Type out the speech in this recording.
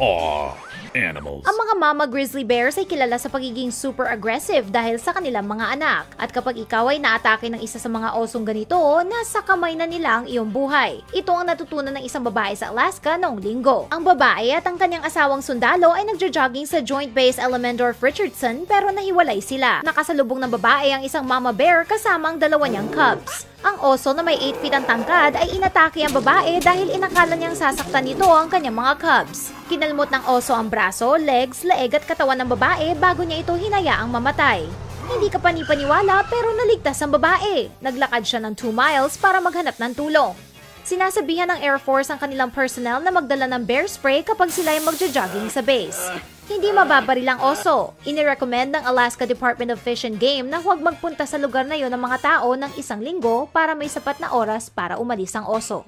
Aw, animals. Ang mga mama grizzly bears ay kilala sa pagiging super aggressive dahil sa kanilang mga anak. At kapag ikaw ay naatake ng isa sa mga osong ganito, nasa kamay na nila ang iyong buhay. Ito ang natutunan ng isang babae sa Alaska noong linggo. Ang babae at ang kanyang asawang sundalo ay nagja-jogging sa Joint Base Elmendorf Richardson pero nahiwalay sila. Nakasalubong ng babae ang isang mama bear kasama ang dalawa niyang cubs. Ang oso na may 8 feet ang tangkad ay inatake ang babae dahil inakala niyang sasaktan nito ang kanyang mga cubs. Kinalmot ng oso ang braso, legs, leeg at katawan ng babae bago niya ito hinayaang mamatay. Hindi ka panipaniwala pero naligtas ang babae. Naglakad siya ng 2 miles para maghanap ng tulong. Sinasabihan ng Air Force ang kanilang personnel na magdala ng bear spray kapag sila ay magja-jogging sa base. Hindi mababaril ang oso. Inirecommend ng Alaska Department of Fish and Game na huwag magpunta sa lugar na yon ng mga tao ng isang linggo para may sapat na oras para umalis ang oso.